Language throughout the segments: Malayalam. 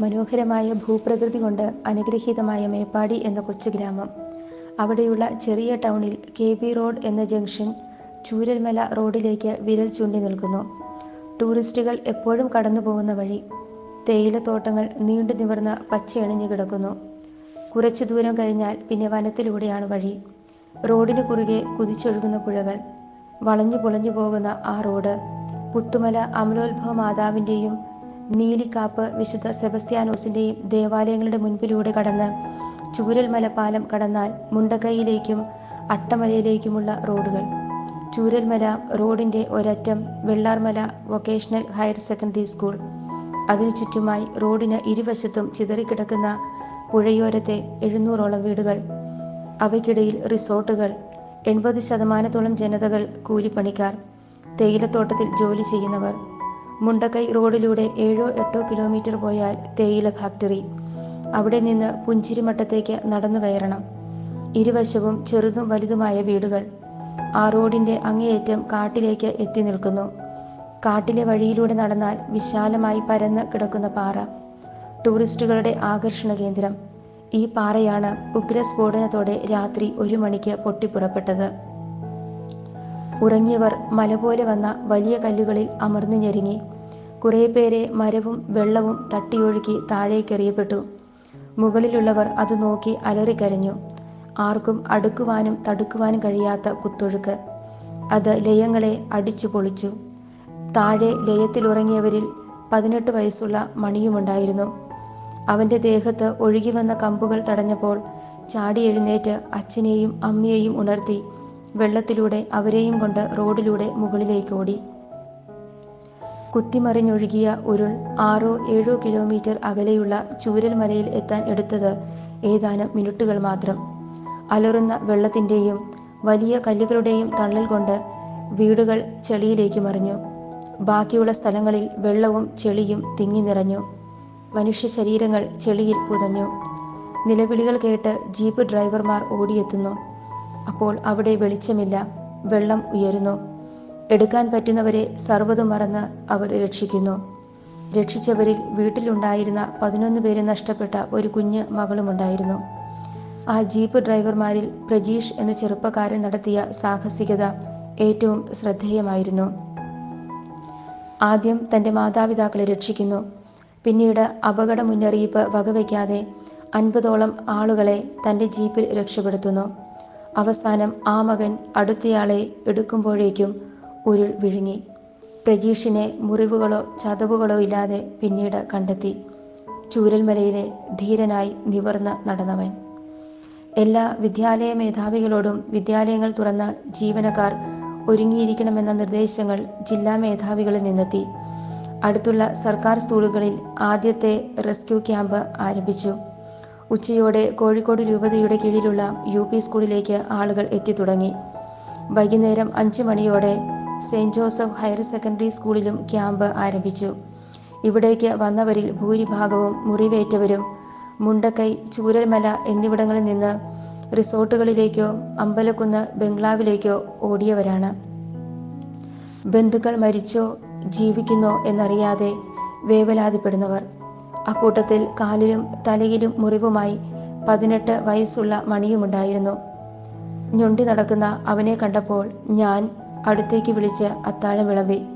മനോഹരമായ ഭൂപ്രകൃതി കൊണ്ട് അനുഗ്രഹീതമായ മേപ്പാടി എന്ന കൊച്ചു ഗ്രാമം. അവിടെയുള്ള ചെറിയ ടൗണിൽ കെ ബി റോഡ് എന്ന ജംഗ്ഷൻ ചൂരൽമല റോഡിലേക്ക് വിരൽ ചൂണ്ടി നിൽക്കുന്നു. ടൂറിസ്റ്റുകൾ എപ്പോഴും കടന്നു പോകുന്ന വഴി തേയിലത്തോട്ടങ്ങൾ നീണ്ടു നിവർന്ന് പച്ചയണിഞ്ഞു കിടക്കുന്നു. കുറച്ചു ദൂരം കഴിഞ്ഞാൽ പിന്നെ വനത്തിലൂടെയാണ് വഴി. റോഡിന് കുറുകെ കുതിച്ചൊഴുകുന്ന പുഴകൾ വളഞ്ഞു പൊളഞ്ഞു പോകുന്ന ആ റോഡ് പുത്തുമല അമലോത്ഭവ മാതാവിന്റെയും നീലിക്കാപ്പ് വിശുദ്ധ സെബസ്ത്യാനോസിന്റെയും ദേവാലയങ്ങളുടെ മുൻപിലൂടെ കടന്ന് ചൂരൽമല പാലം കടന്നാൽ മുണ്ടക്കൈയിലേക്കും അട്ടമലയിലേക്കുമുള്ള റോഡുകൾ. ചൂരൽമല റോഡിന്റെ ഒരറ്റം Vellarmala vocational higher secondary school. അതിനു ചുറ്റുമായി റോഡിന് ഇരുവശത്തും ചിതറിക്കിടക്കുന്ന പുഴയോരത്തെ എഴുന്നൂറോളം വീടുകൾ. അവയ്ക്കിടയിൽ റിസോർട്ടുകൾ. എൺപത് ശതമാനത്തോളം ജനതകൾ കൂലിപ്പണിക്കാർ. തേയിലത്തോട്ടത്തിൽ ജോലി ചെയ്യുന്നവർ. മുണ്ടക്കൈ റോഡിലൂടെ ഏഴോ എട്ടോ കിലോമീറ്റർ പോയാൽ തേയില ഫാക്ടറി. അവിടെ നിന്ന് പുഞ്ചിരിമട്ടത്തേക്ക് നടന്നു കയറണം. ഇരുവശവും ചെറുതും വലുതുമായ വീടുകൾ. ആ റോഡിന്റെ അങ്ങേയറ്റം കാട്ടിലേക്ക് എത്തി നിൽക്കുന്നു. കാട്ടിലെ വഴിയിലൂടെ നടന്നാൽ വിശാലമായി പരന്ന് കിടക്കുന്ന പാറ. ടൂറിസ്റ്റുകളുടെ ആകർഷണ കേന്ദ്രം. ഈ പാറയാണ് ഉഗ്രസ്ഫോടനത്തോടെ രാത്രി ഒരു മണിക്ക് പൊട്ടിപ്പുറപ്പെട്ടത്. ഉറങ്ങിയവർ മല പോലെ വന്ന വലിയ കല്ലുകളിൽ അമർന്നു ഞെരുങ്ങി. കുറേ പേരെ മരവും വെള്ളവും തട്ടിയൊഴുക്കി താഴേക്കെറിയപ്പെട്ടു. മുകളിലുള്ളവർ അത് നോക്കി അലറിക്കരഞ്ഞു. ആർക്കും അടുക്കുവാനും തടുക്കുവാനും കഴിയാത്ത കുത്തൊഴുക്ക്. അത് ലയങ്ങളെ അടിച്ചു പൊളിച്ചു. താഴെ ലയത്തിലുറങ്ങിയവരിൽ പതിനെട്ട് വയസ്സുള്ള മണിയുമുണ്ടായിരുന്നു. അവന്റെ ദേഹത്ത് ഒഴുകി വന്ന കമ്പുകൾ തടഞ്ഞപ്പോൾ ചാടി എഴുന്നേറ്റ് അച്ഛനെയും അമ്മയെയും ഉണർത്തി. വെള്ളത്തിലൂടെ അവരെയും കൊണ്ട് റോഡിലൂടെ മുകളിലേക്ക് ഓടി കുത്തിമറിഞ്ഞൊഴുകിയ ഉരുൾ ആറോ ഏഴോ കിലോമീറ്റർ അകലെയുള്ള ചൂരൽമലയിൽ എത്താൻ എടുത്തത് ഏതാനും മിനിറ്റുകൾ മാത്രം. അലറുന്ന വെള്ളത്തിന്റെയും വലിയ കല്ലുകളുടെയും തള്ളൽ കൊണ്ട് വീടുകൾ ചെളിയിലേക്ക് മറിഞ്ഞു. ബാക്കിയുള്ള സ്ഥലങ്ങളിൽ വെള്ളവും ചെളിയും തിങ്ങി നിറഞ്ഞു. മനുഷ്യ ശരീരങ്ങൾ ചെളിയിൽ പുതഞ്ഞു. നിലവിളികൾ കേട്ട് ജീപ്പ് ഡ്രൈവർമാർ ഓടിയെത്തുന്നു. അപ്പോൾ അവിടെ വെളിച്ചമില്ല. വെള്ളം ഉയരുന്നു. എടുക്കാൻ പറ്റുന്നവരെ സർവതും മറന്ന് അവർ രക്ഷിക്കുന്നു. രക്ഷിച്ചവരിൽ വീട്ടിലുണ്ടായിരുന്ന പതിനൊന്ന് പേരെ നഷ്ടപ്പെട്ട ഒരു കുഞ്ഞ് മകളുമുണ്ടായിരുന്നു. ആ ജീപ്പ് ഡ്രൈവർമാരിൽ പ്രജീഷ് എന്ന ചെറുപ്പക്കാരൻ നടത്തിയ സാഹസികത ഏറ്റവും ശ്രദ്ധേയമായിരുന്നു. ആദ്യം തന്റെ മാതാപിതാക്കളെ രക്ഷിക്കുന്നു. പിന്നീട് അപകട മുന്നറിയിപ്പ് വകവയ്ക്കാതെ അൻപതോളം ആളുകളെ തന്റെ ജീപ്പിൽ രക്ഷപ്പെടുത്തുന്നു. അവസാനം ആ മകൻ അടുത്തയാളെ എടുക്കുമ്പോഴേക്കും ഉരുൾ വിഴുങ്ങി. പ്രജീഷിനെ മുറിവുകളോ ചതവുകളോ ഇല്ലാതെ പിന്നീട് കണ്ടെത്തി. ചൂരൽമലയിലെ ധീരനായി നിവർന്ന് നടന്നവൻ. എല്ലാ വിദ്യാലയ മേധാവികളോടും വിദ്യാലയങ്ങൾ തുറന്ന ജീവനക്കാർ ഒരുങ്ങിയിരിക്കണമെന്ന നിർദ്ദേശങ്ങൾ ജില്ലാ മേധാവികളിൽ നിന്നെത്തി. അടുത്തുള്ള സർക്കാർ സ്കൂളുകളിൽ ആദ്യത്തെ റെസ്ക്യൂ ക്യാമ്പ് ആരംഭിച്ചു. ഉച്ചയോടെ കോഴിക്കോട് രൂപതയുടെ കീഴിലുള്ള യു പി സ്കൂളിലേക്ക് ആളുകൾ എത്തിത്തുടങ്ങി. വൈകുന്നേരം അഞ്ച് മണിയോടെ സെയിന്റ് ജോസഫ് ഹയർ സെക്കൻഡറി സ്കൂളിലും ക്യാമ്പ് ആരംഭിച്ചു. ഇവിടേക്ക് വന്നവരിൽ ഭൂരിഭാഗവും മുറിവേറ്റവരും മുണ്ടക്കൈ ചൂരൽമല എന്നിവിടങ്ങളിൽ നിന്ന് റിസോർട്ടുകളിലേക്കോ അമ്പലക്കുന്ന് ബംഗ്ലാവിലേക്കോ ഓടിയവരാണ്. ബന്ധുക്കൾ മരിച്ചോ ജീവിക്കുന്നോ എന്നറിയാതെ വേവലാതിപ്പെടുന്നവർ. അക്കൂട്ടത്തിൽ കാലിലും തലയിലും മുറിവുമായി പതിനെട്ട് വയസ്സുള്ള മണിയുമുണ്ടായിരുന്നു. ഞൊണ്ടി നടക്കുന്ന അവനെ കണ്ടപ്പോൾ ഞാൻ അടുത്തേക്ക് വിളിച്ച് അത്താഴം വിളമ്പി.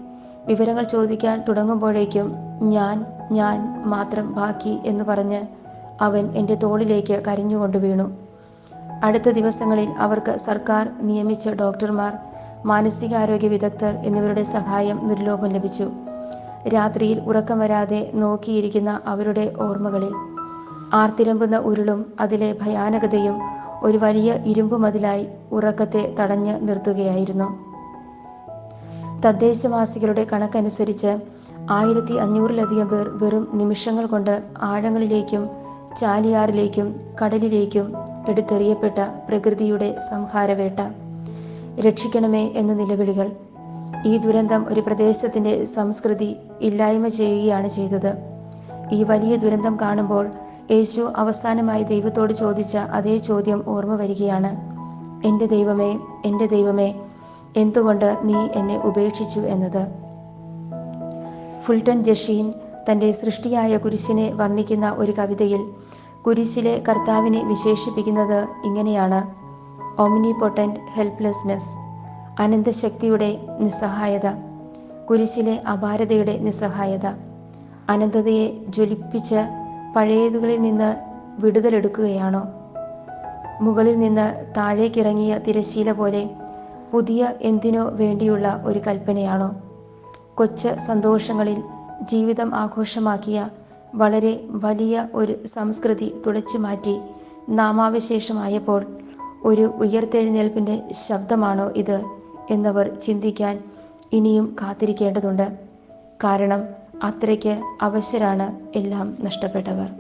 വിവരങ്ങൾ ചോദിക്കാൻ തുടങ്ങുമ്പോഴേക്കും ഞാൻ ഞാൻ മാത്രം ബാക്കി എന്ന് പറഞ്ഞ് അവൻ എന്റെ തോളിലേക്ക് കരഞ്ഞുകൊണ്ട് വീണു. അടുത്ത ദിവസങ്ങളിൽ അവർക്ക് സർക്കാർ നിയമിച്ച ഡോക്ടർമാർ മാനസികാരോഗ്യ വിദഗ്ധർ എന്നിവരുടെ സഹായം നിർലോഭം ലഭിച്ചു. രാത്രിയിൽ ഉറക്കം വരാതെ നോക്കിയിരിക്കുന്ന അവരുടെ ഓർമ്മകളിൽ. ആർത്തിരമ്പുന്ന ഉരുളും അതിലെ ഭയാനകതയും ഒരു വലിയ ഇരുമ്പു മതിലായി ഉറക്കത്തെ തടഞ്ഞ് നിർത്തുകയായിരുന്നു. തദ്ദേശവാസികളുടെ കണക്കനുസരിച്ച് ആയിരത്തി അഞ്ഞൂറിലധികം പേർ വെറും നിമിഷങ്ങൾ കൊണ്ട് ആഴങ്ങളിലേക്കും ചാലിയാറിലേക്കും കടലിലേക്കും എടുത്തെറിയപ്പെട്ട പ്രകൃതിയുടെ സംഹാരവേട്ട. രക്ഷിക്കണമേ എന്ന നിലവിളികൾ. ഈ ദുരന്തം ഒരു പ്രദേശത്തിന്റെ സംസ്കൃതി ഇല്ലായ്മ ചെയ്യുകയാണ് ചെയ്തത്. ഈ വലിയ ദുരന്തം കാണുമ്പോൾ യേശു അവസാനമായി ദൈവത്തോട് ചോദിച്ച അതേ ചോദ്യം ഓർമ്മ വരികയാണ്. എന്റെ ദൈവമേ എന്റെ ദൈവമേ എന്തുകൊണ്ട് നീ എന്നെ ഉപേക്ഷിച്ചു എന്നത്? ഫുൾട്ടൺ ജഷീൻ തന്റെ സൃഷ്ടിയായ കുരിശിനെ വർണിക്കുന്ന ഒരു കവിതയിൽ കുരിശിലെ കർത്താവിനെ വിശേഷിപ്പിക്കുന്നത് ഇങ്ങനെയാണ്. ഒമിനി പൊട്ടന്റ് ഹെൽപ്ലെസ്നെസ് അനന്തശക്തിയുടെ നിസ്സഹായത കുരിശിലെ അപാരതയുടെ നിസ്സഹായത അനന്തതയെ ജ്വലിപ്പിച്ച പഴയതുകളിൽ നിന്ന് വിടുതലെടുക്കുകയാണോ? മുകളിൽ നിന്ന് താഴേക്കിറങ്ങിയ തിരശീല പോലെ പുതിയ എന്തിനോ വേണ്ടിയുള്ള ഒരു കൽപ്പനയാണോ? കൊച്ച സന്തോഷങ്ങളിൽ ജീവിതം ആഘോഷമാക്കിയ വളരെ വലിയ ഒരു സംസ്കൃതി തുടച്ചു മാറ്റി നാമാവശേഷമായപ്പോൾ ഒരു ഉയർത്തെഴുന്നേൽപ്പിന്റെ ശബ്ദമാണോ ഇത്? എന്നവർ ചിന്തിക്കാൻ ഇനിയും കാത്തിരിക്കേണ്ടതുണ്ട്. കാരണം അത്രയ്ക്ക് അവശരാണ് എല്ലാം നഷ്ടപ്പെട്ടവർ.